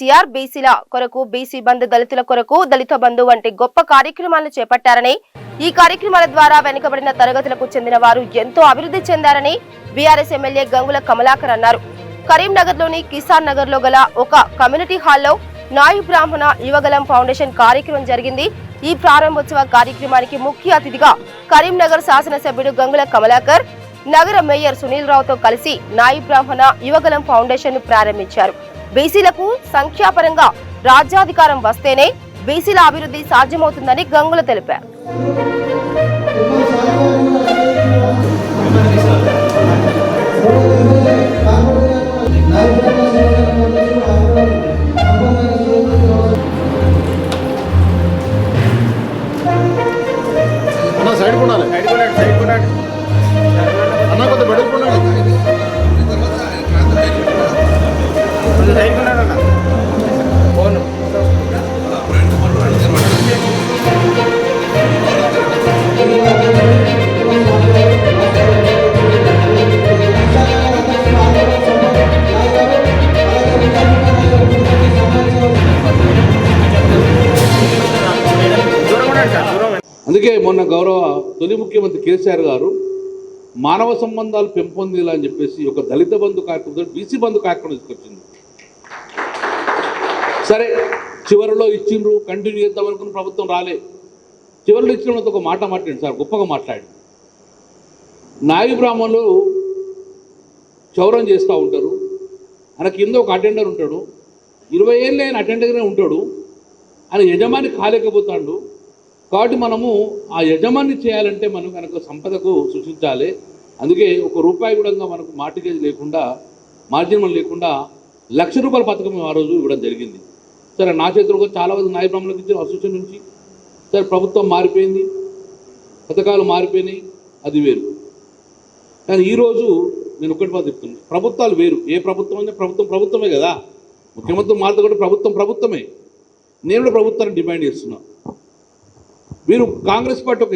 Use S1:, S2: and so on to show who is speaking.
S1: కేసీఆర్ బీసీల కొరకు బీసీ బంధు దళితుల కొరకు దళిత బంధు వంటి గొప్ప కార్యక్రమాలను చేపట్టారని ఈ కార్యక్రమాల ద్వారా వెనుకబడిన తరగతులకు చెందిన వారు ఎంతో అభివృద్ధి చెందారని బీఆర్ఎస్ ఎమ్మెల్యే గంగుల కమలాకర్ అన్నారు. కరీంనగర్లోని కిసాన్ నగర్లో గల ఒక కమ్యూనిటీ హాల్లో నాయు బ్రాహ్మణ యువగలం ఫౌండేషన్ కార్యక్రమం జరిగింది. ఈ ప్రారంభోత్సవ కార్యక్రమానికి ముఖ్య అతిథిగా కరీంనగర్ శాసనసభ్యుడు గంగుల కమలాకర్ నగర మేయర్ సునీల్ రావుతో కలిసి నాయి బ్రాహ్మణ యువగలం ఫౌండేషన్ను ప్రారంభించారు. బీసీలకు సంఖ్యాపరంగా రాజ్యాధికారం వస్తేనే బీసీల అభివృద్ధి సాధ్యమవుతుందని గంగుల తెలిపారు.
S2: అన్న సైడ్ కొనాలి. అన్న
S3: అందుకే మొన్న గౌరవ తొలి ముఖ్యమంత్రి కేసీఆర్ గారు మానవ సంబంధాలు పెంపొందేలా చెప్పేసి ఒక దళిత బంధు కార్యక్రమం బీసీ బంధు కార్యక్రమం తీసుకొచ్చింది. సరే చివరిలో ఇచ్చిండ్రు కంటిన్యూ చేద్దాం అనుకున్న ప్రభుత్వం రాలే. చివరిలో ఇచ్చిన ఒక మాట మాట్లాడింది సార్ గొప్పగా మాట్లాడి నాయి బ్రాహ్మణులు చౌరం చేస్తూ ఉంటారు. ఆయన కింద ఒక అటెండర్ ఉంటాడు. ఇరవై ఏళ్ళు ఆయన అటెండర్గానే ఉంటాడు. ఆయన యజమాని కాలేకపోతాడు. కాబట్టి మనము ఆ యజమాని చేయాలంటే మనం కనుక సంపదకు సృష్టించాలి అందుకే ఒక రూపాయి కూడా మనకు మార్టిగేజ్ లేకుండా మార్జిన్ లేకుండా లక్ష రూపాయల పథకం ఆ రోజు ఇవ్వడం జరిగింది. సరే నా చేతులు కూడా చాలా మంది నాయ బ్రాహ్మణులకు ఇచ్చిన అసోసియేషన్ నుంచి. సరే ప్రభుత్వం మారిపోయింది. పథకాలు మారిపోయినాయి. అది వేరు. కానీ ఈరోజు నేను ఒకటి మాట చెప్తున్నాను ప్రభుత్వాలు వేరు. ఏ ప్రభుత్వం అయినా ప్రభుత్వం ప్రభుత్వమే కదా. ముఖ్యమంత్రి మారితే కూడా ప్రభుత్వం ప్రభుత్వమే. నేను కూడా ప్రభుత్వాన్ని డిమాండ్ చేస్తున్నా. మీరు కాంగ్రెస్ పార్టీ ఒక